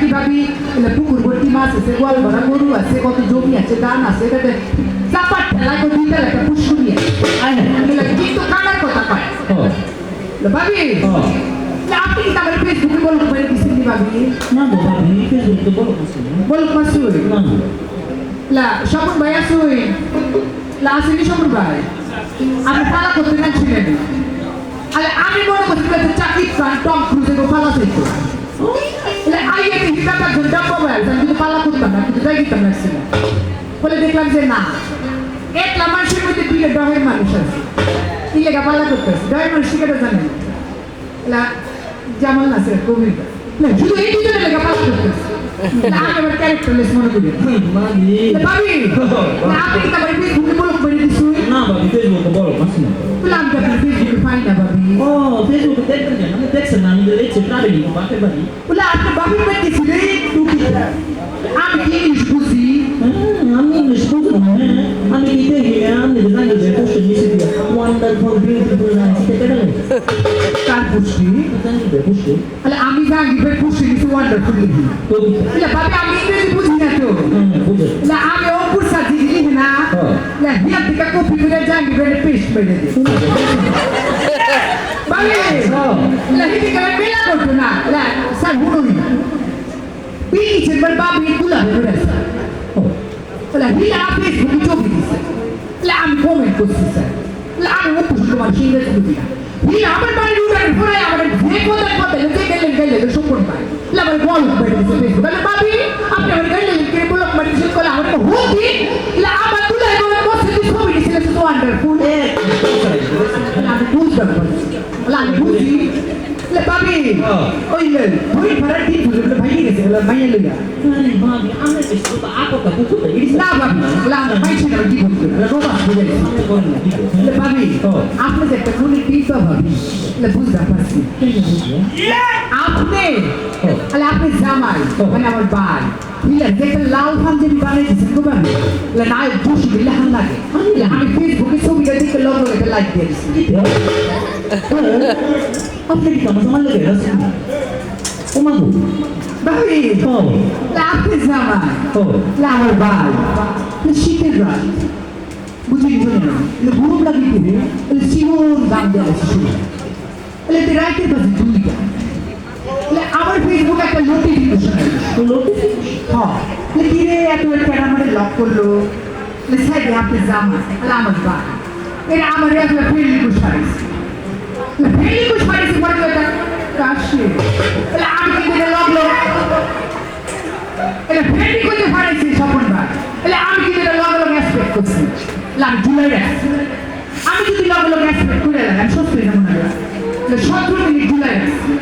কি ভাবি এলে পুকুর ভর্তি মাছ আছে গোয়াল ভরা গরু আছে কত জমি আছে ধান আছে এটাতে চাপার ঠেলা করে দুইটা একটা পুষ্করি আছে কিন্তু কানার কথা এলে ভাবি আপনি কি আমার ফেসবুকে বলুন করে দিচ্ছেন নি ভাবি না গো ভাবি ফেসবুক তো বলো কিছু না বলুন মাসুই না লা স্বপন ভাই আসুই লা আসেনি স্বপন ভাই আমি পালা করতে না ছিলেন আরে আমি মনে করছি চাকরি টম ক্রুজে পালা চাইতো দিতাম না ছিল বলে দেখলাম যে না একলা মানুষের মধ্যে দুইটা ডহের মানুষ আছে কি লেগা পালা করতেছে ডহের মানুষ কেটে জানেন এলা জামাল নাসের কবিতা না শুধু এই দুজনের লেগা পালা করতেছে না, আমি আমার ক্যারেক্টারলেস মনে করি না। ভাবি আপনি কি আমার ফেসবুকে বলক করে দিছুই না ভাবি ফেসবুক তো বলো না বলে আমি আপনার ফেসবুকে পাই না ভাবি ও ফেসবুক দেখবেন কেন আমি দেখছেন না আমি দেখছি ট্রাভেলিং বাপের বাড়ি বলে আপনি ভাবি পেয়েছি রে আমি কি ইংলিশ বুঝি হ্যাঁ, আমি ইংলিশ বুঝি না হ্যাঁ। আমি কি দেখি আমি জানি যে নিচে দিয়ে ওয়ান্ডারফুল বিউটিফুল কেন কার পুষ্টি কোশ্চেন তাহলে আমি জানি পুষ্টি নিছি ওয়ান্ডারফুল লিখি কবিতা বলে আমি ইংরেজি বুঝি না তো। হ্যাঁ বুঝে। বলে আমি অঙ্কুর লিখি না। হ্যাঁ। বলে থেকে কপি করে জানি ফের পেস্ট মেরে দিই ভাবি হ্যাঁ। বলে করে মেলা করতো না। স্যার হুনুই পিছিয়ে বার গেছে তাহলে হিলা ফেসবুকে ছবি দিছে তাহলে আমি কমেন্ট করছি স্যার। তাহলে আমি অপুষ তোমার সিংহে ছবি না হিলা আমার বাড়ির উঠানে পড়ে আমার যে কোথায় কোথায় যে গেলেন গেলেন সুপন পায়। তাহলে আমার বল করে দিছে ফেসবুক তাহলে ভাবি আপনি আমার গেলেন কে বলক মারি দিছে কলে আমার হুকি তাহলে আমার তুলে বলে বসে দি ছবি দিছিল তো ওয়ান্ডারফুল আমি বুঝতে পারছি। তাহলে আমি বুঝি। তাহলে ভাবি হ্যাঁ। ওই ভাড়া আপকা কুকুরটা ইড়িস না ভাবি না পাইছি না কি করতে রোবা বুঝে গেছে আমি বলি না ঠিক আছে তাহলে ভাবি আপনি যে একটা খুনি টিপা ভাবি তাহলে বুঝতে পারছি আপনি তাহলে মানে আমার লেগে গেছেন ও মাগো ভাবি ও আপনি জামাই ও আমার ভাই শীতের রাত বুঝে গেছেন না তাহলে ঘুম লাগি করে তাহলে শিবন দাম দেওয়া শুরু তাহলে তুই রাইতের বাজে দুইটা তাহলে আমার ফেসবুকে একটা নোটিফিকেশন তো লোক হ্যাঁ তাহলে কি রে এত কেন আমার লক করল তাহলে সাইডে আপনি জামা তাহলে আমার ভাই আমার একটা ফেলি কুশ পারিস ফেলি কুশ তো এটা কাশি। তাহলে কিন্তু এটা লগলো? করতে তাহলে আমি কিন্তু এটা লগ লগ এক্সপেক্ট করছি? রাখছি আমি যদি লগ লগ এক্সপেক্ট করে রাখি সত্যি এটা মনে হয় মিনিট জুলাই রাখছি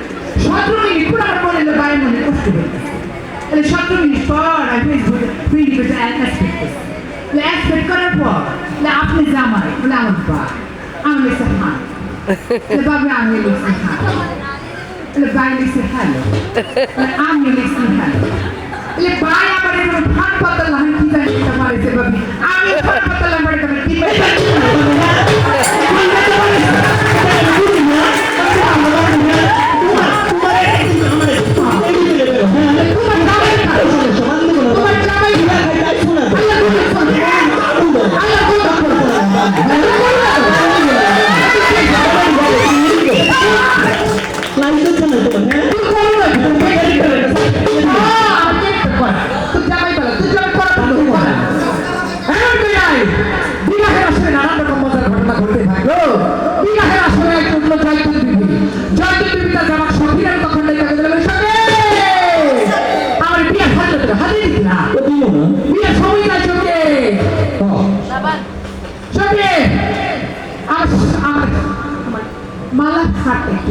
সতেরো মিনিট পুরো আমার মনে হলো তাহলে সতেরো মিনিট পর আমি ফেসবুকে ফিল্ড করতে এক্সপেক্ট করছি। তাহলে এক্সপেক্ট করার পর, তাহলে আপনি জামাই আমি বাবা আমি ልባይነት ይልሃለሁ በጣም የሚመስል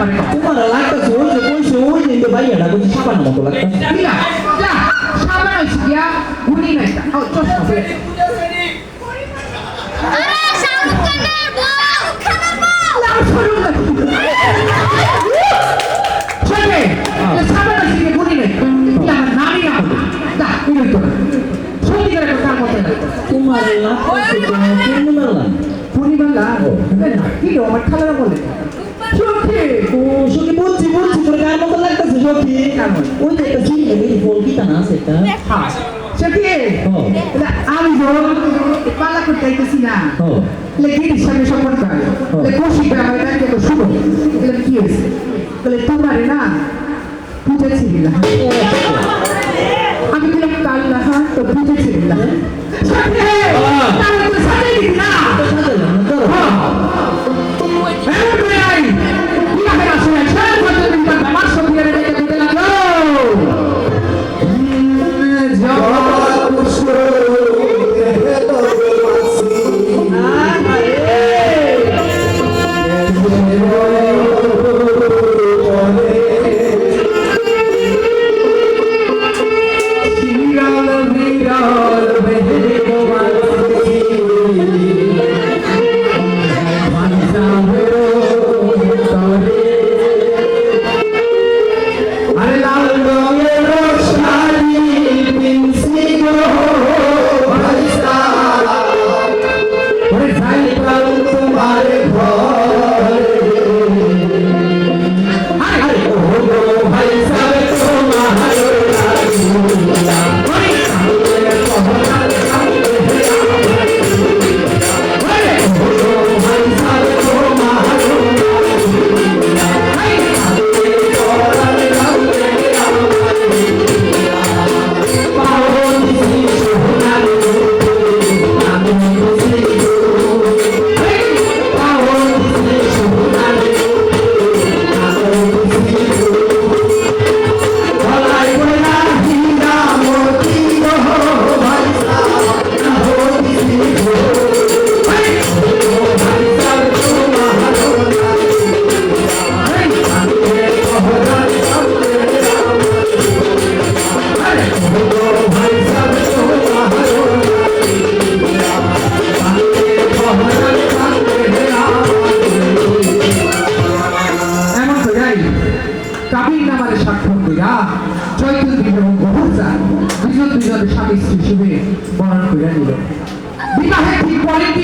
মতো লাগতেছে আমার এটা? তোমার লাগতেছে ওই যে কইছে ওই যে তো ভাইয়াটা কইছে সাবানের মতো লাগতেছে দিলা, যা, সাবান হইছে গিয়া, না, কি রে, আমার খালারা বলে সত্যি ও সখী বলছি বলছি তোর গায়ের মতো লাগতেছে সখী? ওই যে একটা চিনি এই ফল কি তা না আছে হ্যাঁ হ্যাঁ। এটা আমি যখন পালা করতে আইতেছি না হ্যাঁ। লেগির সামনে করে লে কৌশিক আমার ব্যাংকে তো শুভ এগুলো কি হয়েছে বলে তোমারে না পূজা ছিল আমি বললাম কাল না হ্যাঁ তো পূজা ছিল না সাথে তো সাথে না